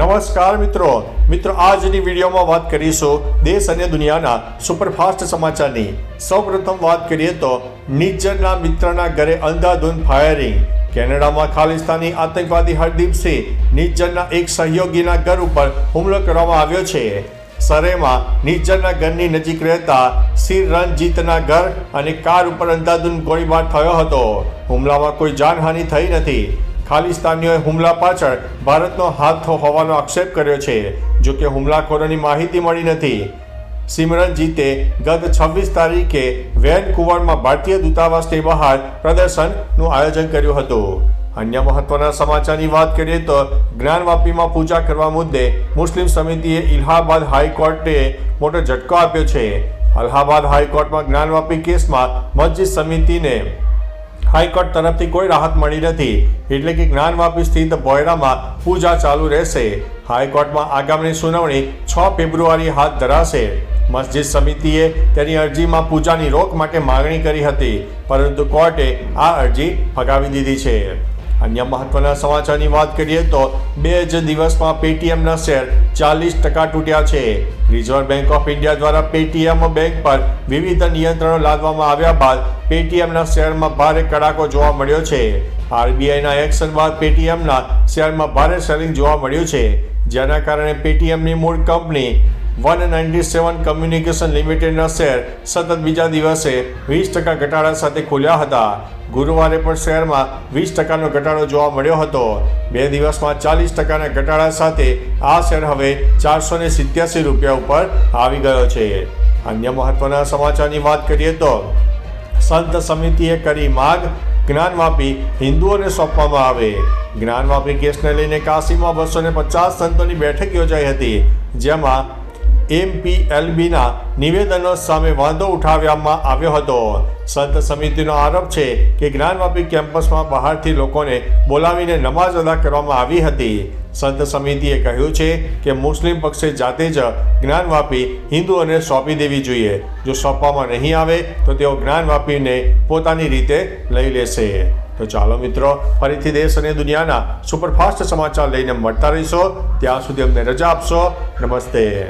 નમસ્કાર મિત્રો. મિત્રો, આજની વિડીયોમાં વાત કરીશું દેશ અને દુનિયાના સુપરફાસ્ટ સમાચારની. સૌપ્રથમ વાત કરીએ તો નિજ્જરના મિત્રના ઘરે અંધાધૂંધ ફાયરિંગ. કેનેડામાં ખાલિસ્તાની આતંકવાદી હરદીપસિંહ નિજ્જરના એક સહયોગીના ઘર ઉપર હુમલો કરવામાં આવ્યો છે. સરેમાં નિજ્જરના ઘરની નજીક રહેતા સિર રણજીતના ઘર અને કાર ઉપર અંધાધૂંધ ગોળીબાર થયો હતો. હુમલામાં કોઈ જાનહાનિ થઈ નથી. ખાલિસ્તાનીઓએ હુમલા પાછળ ભારતનો હાથ હોવાનો આક્ષેપ કર્યો છે. જો કે હુમલાખોરોની માહિતી મળી નથી. સિમરનજીતે ગત છવ્વીસ તારીખે વેનકુવરમાં ભારતીય દૂતાવાસની બહાર પ્રદર્શનનું આયોજન કર્યું હતું. અન્ય મહત્વના સમાચારની વાત કરીએ તો જ્ઞાનવાપીમાં પૂજા કરવા મુદ્દે મુસ્લિમ સમિતિએ ઇલ્હાબાદ હાઈકોર્ટે મોટો ઝટકો આપ્યો છે. અલ્હાબાદ હાઈકોર્ટમાં જ્ઞાનવાપી કેસમાં મસ્જિદ સમિતિને હાઈકોર્ટ તરફથી કોઈ રાહત મળી નથી. એટલે કે જ્ઞાનવાપી સ્થિત બોયડામાં પૂજા ચાલુ રહેશે. હાઈકોર્ટમાં આગામી સુનાવણી છ ફેબ્રુઆરી હાથ ધરાશે. મસ્જિદ સમિતિએ તેની અરજીમાં પૂજાની રોક માટે માગણી કરી હતી, પરંતુ કોર્ટે આ અરજી ફગાવી દીધી છે. અન્ય મહત્વના સમાચારની વાત કરીએ તો બે જ દિવસમાં પેટીએમના શેર ચાલીસ ટકા તૂટ્યા છે. રિઝર્વ બેંક ઓફ ઇન્ડિયા દ્વારા પેટીએમ બેંક પર વિવિધ નિયંત્રણો લાદવામાં આવ્યા બાદ પેટીએમના શેરમાં ભારે કડાકો જોવા મળ્યો છે. આરબીઆઈના એક્શન બાદ પેટીએમના શેરમાં ભારે સેલિંગ જોવા મળ્યું છે. જેના કારણે પેટીએમની મૂળ કંપની વન નાઇન્ટી સેવન કમ્યુનિકેશન લિમિટેડના શેર સતત બીજા દિવસે વીસ ટકા ઘટાડા સાથે ખુલ્યા હતા. ગુરુવારે પણ શેરમાં વીસ ટકાનો ઘટાડો જોવા મળ્યો હતો. બે દિવસમાં ચાલીસ ટકાના ઘટાડા સાથે આ શેર હવે ચારસો ને સિત્યાસી રૂપિયા ઉપર આવી ગયો છે. અન્ય મહત્વના સમાચારની વાત કરીએ તો, સંત સમિતિએ કરી માગ જ્ઞાનવાપી હિન્દુઓને સોંપવામાં આવે. જ્ઞાનવાપી કેસને લઈને કાશીમાં બસો ને પચાસ સંતોની બેઠક યોજાઈ હતી, જેમાં એમપીએલબીના નિવેદનો સામે વાંધો ઉઠાવવામાં આવ્યો હતો. સંત સમિતિનો આરોપ છે કે જ્ઞાનવાપી કેમ્પસમાં બહારથી લોકોને બોલાવીને નમાઝ અદા કરવામાં આવી હતી. સંત સમિતિએ કહ્યું છે કે મુસ્લિમ પક્ષે જાતે જ જ્ઞાનવાપી હિન્દુઓને સોંપી દેવી જોઈએ. જો સોંપવામાં નહીં આવે, તો તેઓ જ્ઞાનવાપીને પોતાની રીતે લઈ લેશે. તો ચાલો મિત્રો, ફરીથી દેશ અને દુનિયાના સુપરફાસ્ટ સમાચાર લઈને મળતા રહીશો. ત્યાં સુધી અમને રજા આપશો. નમસ્તે.